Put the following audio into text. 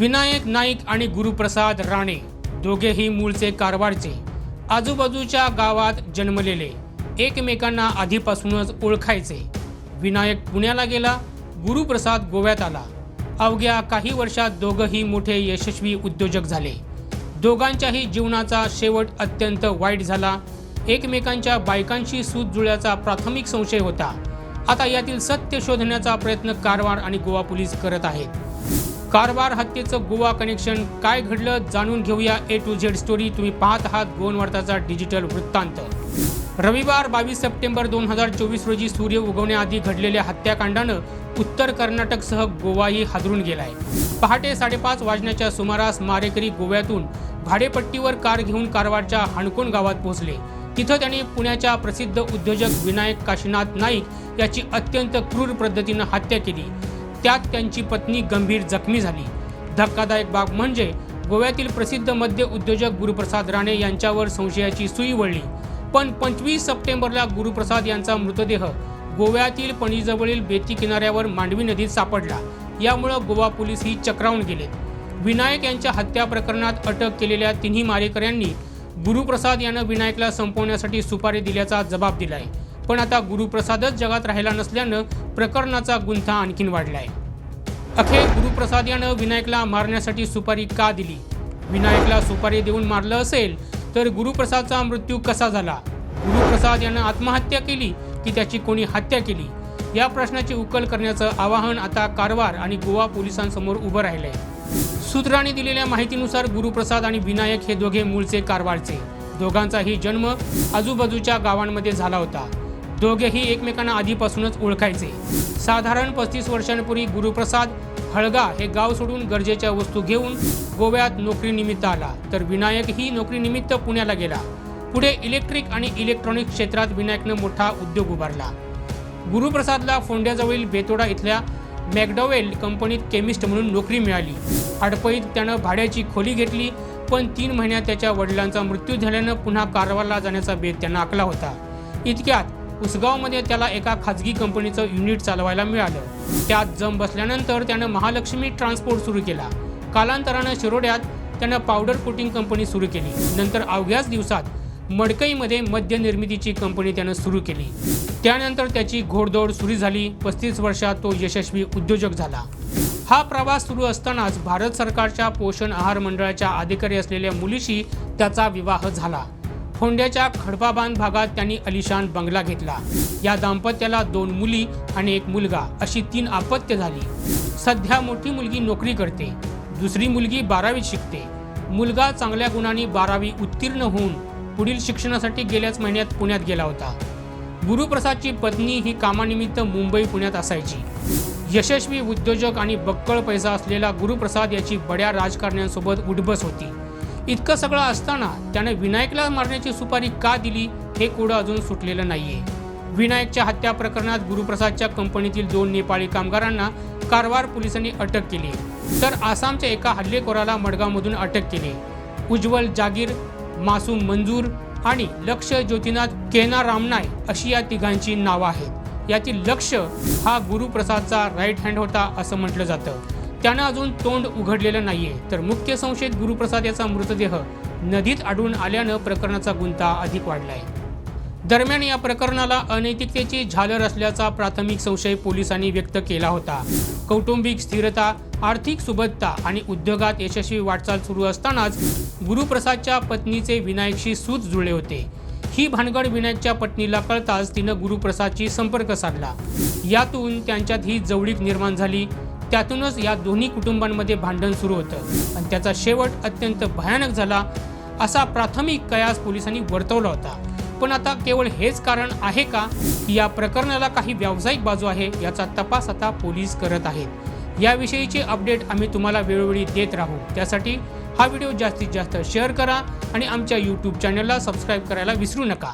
विनायक नाईक आणि गुरुप्रसाद राणे दोघेही मूळचे कारवारचे आजूबाजूच्या गावात जन्मलेले. एकमेकांना आधीपासूनच ओळखायचे. विनायक पुण्याला गेला गुरुप्रसाद गोव्यात आला. अवघ्या काही वर्षात दोघंही मोठे यशस्वी उद्योजक झाले. दोघांच्याही जीवनाचा शेवट अत्यंत वाईट झाला. एकमेकांच्या बायकांशी सूत जुळल्याचा प्राथमिक संशय होता. आता यातील सत्य शोधण्याचा प्रयत्न कारवार आणि गोवा पोलीस करत आहेत. कारवार हत्येचं गोवा कनेक्शन काय घडलं जाणून घेऊया ए टू झेड स्टोरी तुम्ही पाहत आहात गोवनवार्ताचा डिजिटल वृत्तांत. रविवार बावीस सप्टेंबर दोन हजार चोवीस रोजी सूर्य उगवण्याआधी घडलेल्या हत्याकांडानं उत्तर कर्नाटकसह गोवाही हादरून गेलाय. पहाटे साडेपाच वाजण्याच्या सुमारास मारेकरी गोव्यातून भाडेपट्टीवर कार घेऊन कारवारच्या हाणकोण गावात पोहोचले. तिथं त्यांनी पुण्याच्या प्रसिद्ध उद्योजक विनायक काशीनाथ नाईक याची अत्यंत क्रूर पद्धतीनं हत्या केली. त्यात त्यांची पत्नी गंभीर जखमी झाली. धक्कादायक बाब म्हणजे गोव्यातील प्रसिद्ध मद्य उद्योजक गुरुप्रसाद राणे यांच्यावर संशयाची सुई वळली. पण पंचवीस सप्टेंबरला गुरुप्रसाद यांचा मृतदेह गोव्यातील पणजीजवळील बेती किनाऱ्यावर मांडवी नदीत सापडला. यामुळं गोवा पोलीस ही चक्रावून गेले. विनायक यांच्या हत्या प्रकरणात अटक केलेल्या तिन्ही मारेकऱ्यांनी गुरुप्रसाद यानं विनायकला संपवण्यासाठी सुपारी दिल्याचा जबाब दिलाय. पण आता गुरुप्रसादच जगात राहिला नसल्यानं प्रकरणाचा गुंथा आणखीन वाढलाय. अखेर गुरुप्रसाद यानं विनायकला मारण्यासाठी सुपारी का दिली? विनायकला सुपारी देऊन मारलं असेल तर गुरुप्रसादचा मृत्यू कसा झाला? गुरुप्रसाद यानं आत्महत्या केली की त्याची कोणी हत्या केली? या प्रश्नाची उकल करण्याचं आवाहन आता कारवार आणि गोवा पोलिसांसमोर उभं राहिलंय. सूत्रांनी दिलेल्या माहितीनुसार गुरुप्रसाद आणि विनायक हे दोघे मूळचे कारवारचे. दोघांचाही जन्म आजूबाजूच्या गावांमध्ये झाला होता. दोघेही एकमेकांना आधीपासूनच ओळखायचे. साधारण पस्तीस वर्षांपूर्वी गुरुप्रसाद हळगा हे गाव सोडून गरजेच्या वस्तू घेऊन गोव्यात नोकरीनिमित्त आला तर विनायकही नोकरीनिमित्त पुण्याला गेला. पुढे इलेक्ट्रिक आणि इलेक्ट्रॉनिक क्षेत्रात विनायकनं मोठा उद्योग उभारला. गुरुप्रसादला फोंड्याजवळील बेतोडा इथल्या मॅकडॉवेल कंपनीत केमिस्ट म्हणून नोकरी मिळाली. हडपईत त्यानं भाड्याची खोली घेतली पण तीन महिन्यात त्याच्या वडिलांचा मृत्यू झाल्यानं पुन्हा कारवारला जाण्याचा बेत त्यानं आखला होता. इतक्यात उसगावमध्ये त्याला एका खाजगी कंपनीचं युनिट चालवायला मिळालं. त्यात जम बसल्यानंतर त्यानं महालक्ष्मी ट्रान्सपोर्ट सुरू केला. कालांतरानं शिरोड्यात त्यानं पावडर कोटिंग कंपनी सुरू केली. नंतर अवघ्याच दिवसात मडकईमध्ये मद्य निर्मितीची कंपनी त्यानं सुरू केली. त्यानंतर त्याची घोडदौड सुरू झाली. पस्तीस वर्षात तो यशस्वी उद्योजक झाला. हा प्रवास सुरू असतानाच भारत सरकारच्या पोषण आहार मंडळाच्या अधिकारी असलेल्या मुलीशी त्याचा विवाह झाला. फोंड्याच्या खडपाबांध भागात त्यांनी अलिशान बंगला घेतला. या दाम्पत्याला दोन मुली आणि एक मुलगा अशी तीन अपत्य झाली. सध्या मोठी मुलगी नोकरी करते. दुसरी मुलगी बारावीत शिकते. मुलगा चांगल्या गुणांनी बारावी उत्तीर्ण होऊन पुढील शिक्षणासाठी गेल्याच महिन्यात पुण्यात गेला होता. गुरुप्रसादची पत्नी ही कामानिमित्त मुंबई पुण्यात असायची. यशस्वी उद्योजक आणि बक्कळ पैसा असलेला गुरुप्रसाद याची बड्या राजकारण्यांसोबत उठबस होती. इतकं सगळं असताना त्याने विनायकला मारण्याची सुपारी का दिली हे कोडं अजून सुटलेलं नाहीये. विनायकच्या हत्या प्रकरणात गुरुप्रसादच्या कंपनीतील दोन नेपाळी कामगारांना कारवार पोलिसांनी अटक केली. तर आसामच्या एका हल्लेखोराला मडगावमधून अटक केली. उज्ज्वल जागीर मासूम मंजूर आणि लक्ष ज्योतिनाथ केना रामनाय अशी या तिघांची नावं आहेत. यातील लक्ष हा गुरुप्रसादचा राईट हँड होता असं म्हटलं जातं. त्यानं अजून तोंड उघडलेलं नाहीये. तर मुख्य संशयित गुरुप्रसाद याचा मृतदेह नदीत आढळून आल्यानं प्रकरणाचा गुंता अधिक वाढलाय. दरम्यान या प्रकरणाला अनैतिकतेची झालर असल्याचा प्राथमिक संशय पोलिसांनी व्यक्त केला होता. कौटुंबिक स्थिरता आर्थिक सुबत्ता आणि उद्योगात यशस्वी वाटचाल सुरू असतानाच गुरुप्रसादच्या पत्नीचे विनायकशी सूत जुळले होते. ही भानगड विनायकच्या पत्नीला कळताच तिनं गुरुप्रसादशी संपर्क साधला. यातून त्यांच्यात ही जवळीक निर्माण झाली. त्यातूनच या दोन्ही कुटुंबांमध्ये भांडण सुरू होतं. आणि त्याचा शेवट अत्यंत भयानक झाला असा प्राथमिक कयास पोलिसांनी वर्तवला होता. पण आता केवळ हेच कारण आहे का? की या प्रकरणाला काही व्यावसायिक बाजू आहे याचा तपास आता पोलीस करत आहेत. याविषयीचे अपडेट आम्ही तुम्हाला वेळोवेळी देत राहू. त्यासाठी हा व्हिडिओ जास्तीत जास्त शेअर करा आणि आमच्या यूट्यूब चॅनलला सबस्क्राईब करायला विसरू नका.